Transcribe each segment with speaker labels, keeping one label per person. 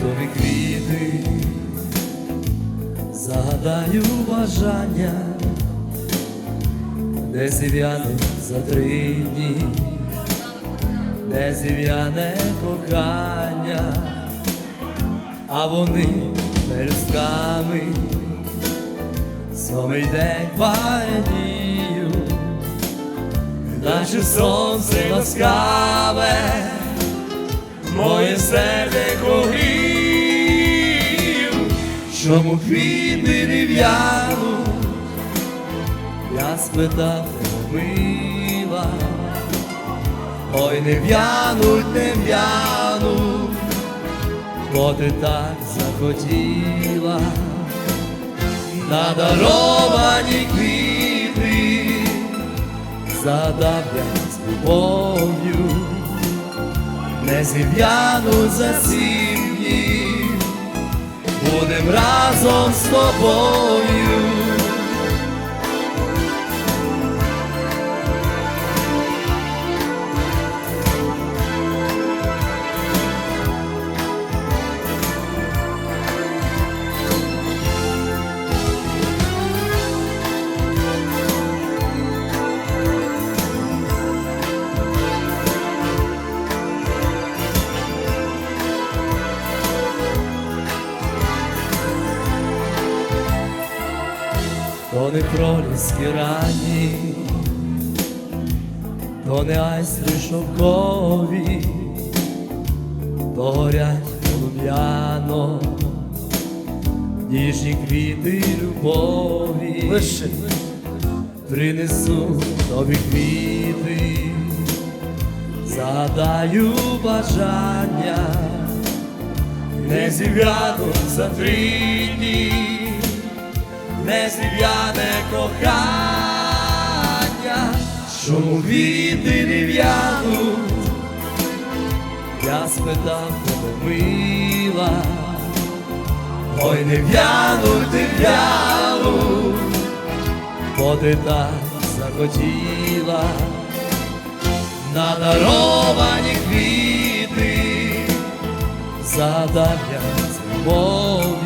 Speaker 1: тобі квіти, загадаю бажання, де зів'яне за три дні, де зів'яне кохання, а вони пелюстками Сьомий день падію, наче сонце ласкаве, моє серденько грів, чому квіти не в'януть, я спитав мила, ой не в'януть, не в'януть, бо ти так захотіла. Надаровані квіти задавлять любов'ю, не зів'яну за сім днів, будем разом з тобою. То не проліски ранні, то не айстри шовкові, то горять полум'яно, ніжні квіти любові.
Speaker 2: Вище.
Speaker 1: Принесу тобі квіти, загадаю бажання, не зів'януть за три дні, не зів'яне кохання, чому квіти не в'януть, я спитав тебе мила, ой не в'януть, не в'януть бо ти так захотіла. Надаровані квіти задавлять любов'ю,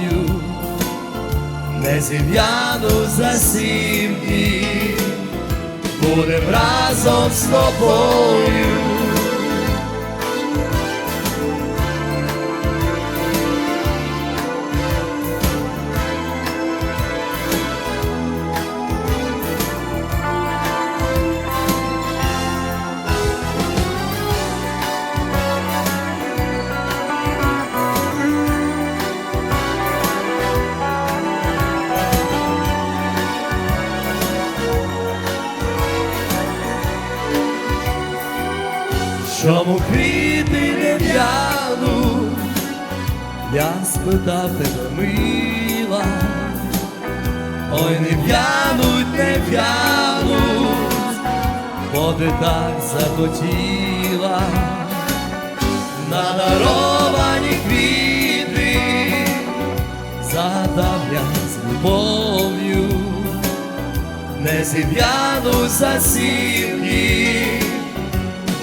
Speaker 1: не зів'яну за сім днів, будем разом з тобою. Чому квіти не в'януть, я спитав тебе мила, ой не в'януть, не в'януть, бо ти так захотіла, надаровані квіти задавлять з любов'ю, не зів'януть за сім днів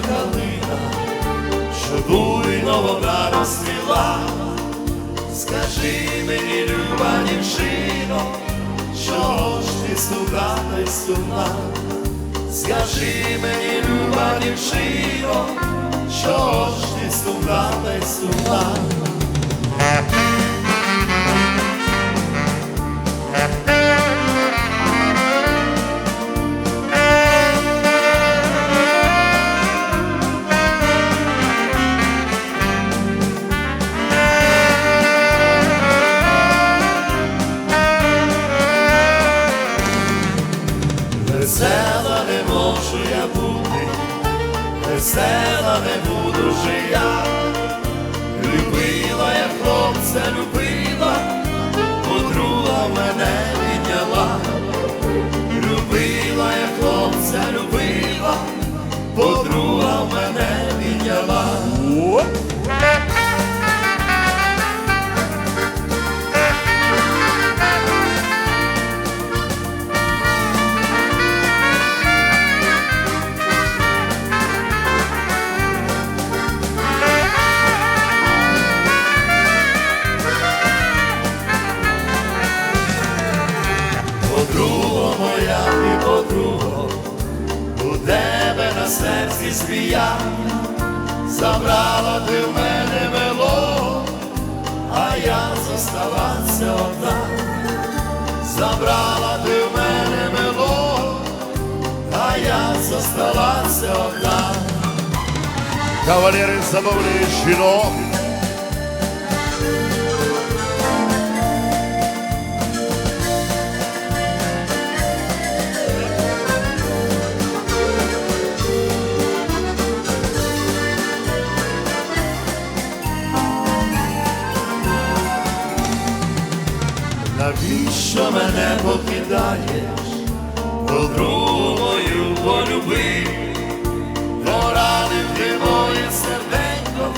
Speaker 3: Калина, що буйно вона розсвіла, Скажи мені, люба дівчино, що ж ти та й сумна? Скажи мені, люба дівчино, що ж ти та й сумна? Хлопця любила, подруга мене відняла, любила я хлопця любила, подруга мене відняла. Серці змія, забрала ти в мене мело, а я зоставався одна, забрала ти в мене мело, а я зоставався одна. Кавалери замовляють жінок. Навіщо мене покидаєш, подругу мою полюби, поранив ти моє серденько,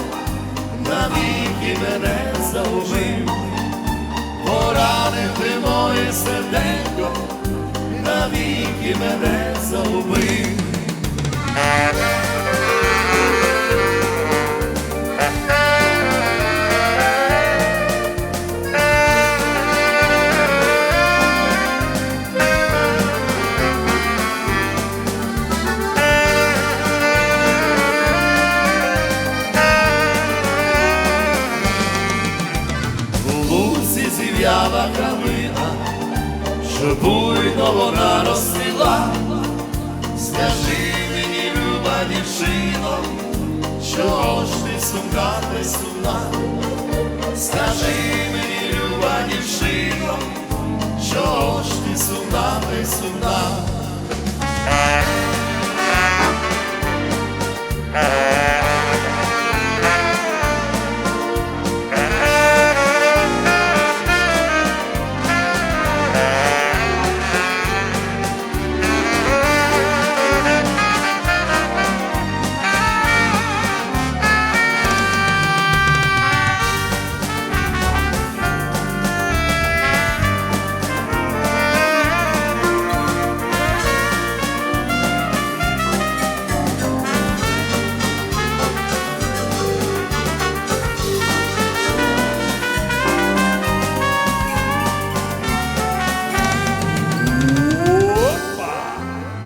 Speaker 3: навіки мене загубив, поранив ти моє серденько, навіки мене загубив. буйно вона розстріла, скажи мені, люба дівчино, чого ж ти сумка та сумна, скажи мені, люба дівчино, чого ж ти сумна та сумна.